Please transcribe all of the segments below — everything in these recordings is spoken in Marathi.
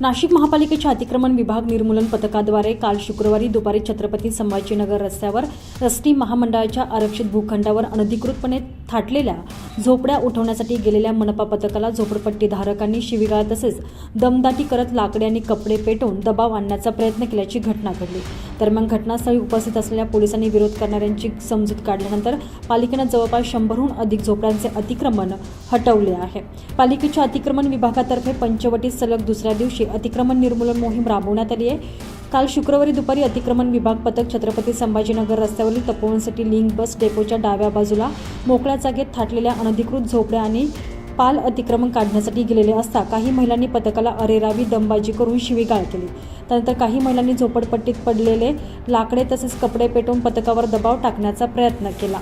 नाशिक महापालिकेच्या अतिक्रमण विभाग निर्मूलन पथकाद्वारे काल शुक्रवारी दुपारी छत्रपती संभाजीनगर रस्त्यावर रस्ती महामंडळाच्या आरक्षित भूखंडावर अनधिकृतपणे थाटलेल्या झोपड्या उठवण्यासाठी गेलेल्या मनपा पथकाला झोपडपट्टीधारकांनी शिविगाळ तसेच दमदाटी करत लाकडे आणि कपडे पेटवून दबाव आणण्याचा प्रयत्न केल्याची घटना घडली. दरम्यान घटनास्थळी उपस्थित असलेल्या पोलिसांनी विरोध करणाऱ्यांची समजूत काढल्यानंतर पालिकेनं जवळपास शंभरहून अधिक झोपड्यांचे अतिक्रमण हटवले आहे. पालिकेच्या अतिक्रमण विभागातर्फे पंचवटीत सलग दुसऱ्या दिवशी अतिक्रमण निर्मूलन मोहीम राबवण्यात आली आहे. काल शुक्रवारी दुपारी अतिक्रमण विभाग पथक छत्रपती संभाजीनगर रस्त्यावरील तपोवनसाठी लिंक बस डेपोच्या डाव्या बाजूला मोकळ्या जागेत थाटलेल्या अनधिकृत झोपड्या आणि पाल अतिक्रमण काढण्यासाठी गेलेले असता काही महिलांनी पथकाला अरेरावी दमबाजी करून शिवीगाळ केली. त्यानंतर काही महिलांनी झोपडपट्टीत पडलेले लाकडे तसेच कपडे पेटवून पथकावर दबाव टाकण्याचा प्रयत्न केला.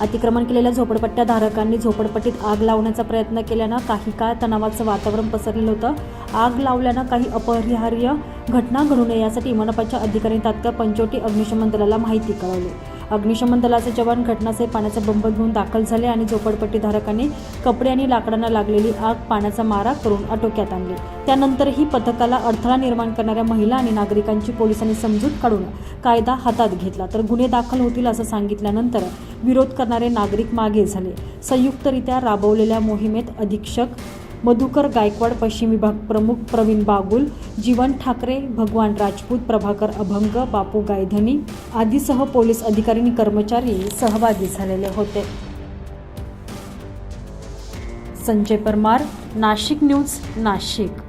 अतिक्रमण केलेल्या झोपडपट्ट्या धारकांनी झोपडपट्टीत आग लावण्याचा प्रयत्न केल्यानं काही काळ तणावाचं वातावरण पसरलेलं होतं. आग लावल्यानं काही अपरिहार्य घटना घडू नये यासाठी मनपाच्या अधिकाऱ्यांनी तात्काळ पंचवटी अग्निशमन दलाला माहिती कळवली. अग्निशमन दलाचे जवान घटनास्थळी पाण्याचा बंब घेऊन दाखल झाले आणि झोपडपट्टीधारकांनी कपडे आणि लाकडांना लागलेली आग पाण्याचा मारा करून आटोक्यात आणली. त्यानंतरही पथकाला अडथळा निर्माण करणाऱ्या महिला आणि नागरिकांची पोलिसांनी समजूत काढून कायदा हातात घेतला. तर गुन्हे दाखल होतील असं सांगितल्यानंतर विरोध करणारे नागरिक मागे झाले. संयुक्तरित्या राबवलेल्या मोहिमेत अधीक्षक मधुकर गायकवाड पश्चिम विभाग प्रमुख प्रवीण बागुल जीवन ठाकरे भगवान राजपूत प्रभाकर अभंग बापू गायधनी आदीसह पोलीस अधिकारी आणि कर्मचारी सहभागी झालेले होते. संजय परमार नाशिक न्यूज नाशिक.